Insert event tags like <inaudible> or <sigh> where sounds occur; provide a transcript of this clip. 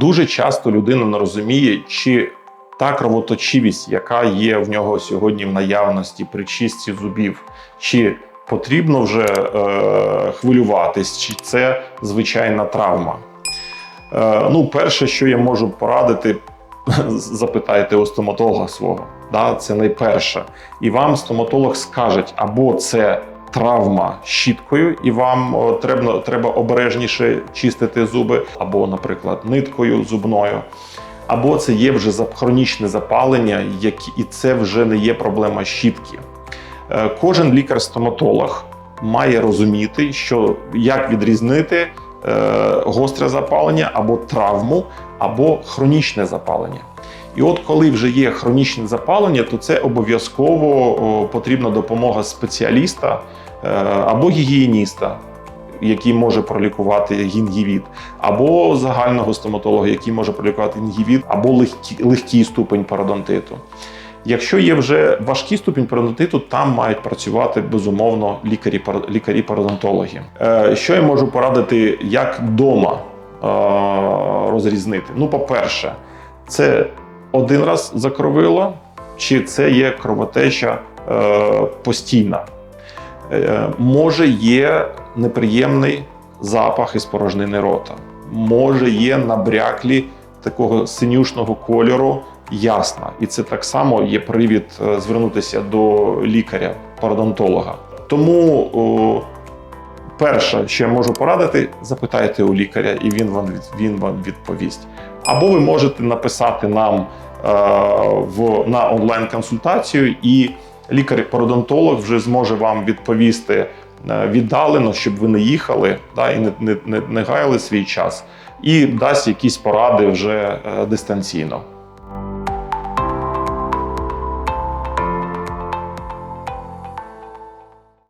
Дуже часто людина не розуміє, чи та кровоточивість, яка є в нього сьогодні в наявності при чистці зубів, чи потрібно вже е, хвилюватись, чи це звичайна травма. Е, ну, перше, що я можу порадити, <laughs> запитайте у стоматолога свого. Да, це найперше. І вам стоматолог скаже, або це травма щіткою, і вам треба, треба обережніше чистити зуби, або, наприклад, ниткою зубною. Або це є вже хронічне запалення, і це вже не є проблема щітки. Е, Кожен лікар-стоматолог має розуміти, що як відрізнити е, гостре запалення або травму, або хронічне запалення. І от коли вже є хронічне запалення, то це обов'язково потрібна допомога спеціаліста е, або гігієніста, який може пролікувати гінгівіт, або загального стоматолога, який може пролікувати гінгівіт, або легкі, легкий ступень пародонтиту. Якщо є вже важкий ступінь пародонтиту, там мають працювати безумовно лікарі пар- лікарі-пародонтологи. Е, Що я можу порадити, як вдома е, розрізнити? Ну, по-перше, це один раз закровило, чи це є кровотеча е, постійна. Е, може є неприємний запах із порожнини рота, може є набряклі такого синюшного кольору ясна. І це так само є привід е, звернутися до лікаря, пародонтолога. Тому о, перше, що я можу порадити, запитайте у лікаря, і він вам, він вам відповість. Або ви можете написати нам е, в, на онлайн-консультацію, і лікар-пародонтолог вже зможе вам відповісти е, віддалено, щоб ви не їхали да, і не, не, не, не гаяли свій час, і дасть якісь поради вже е, дистанційно.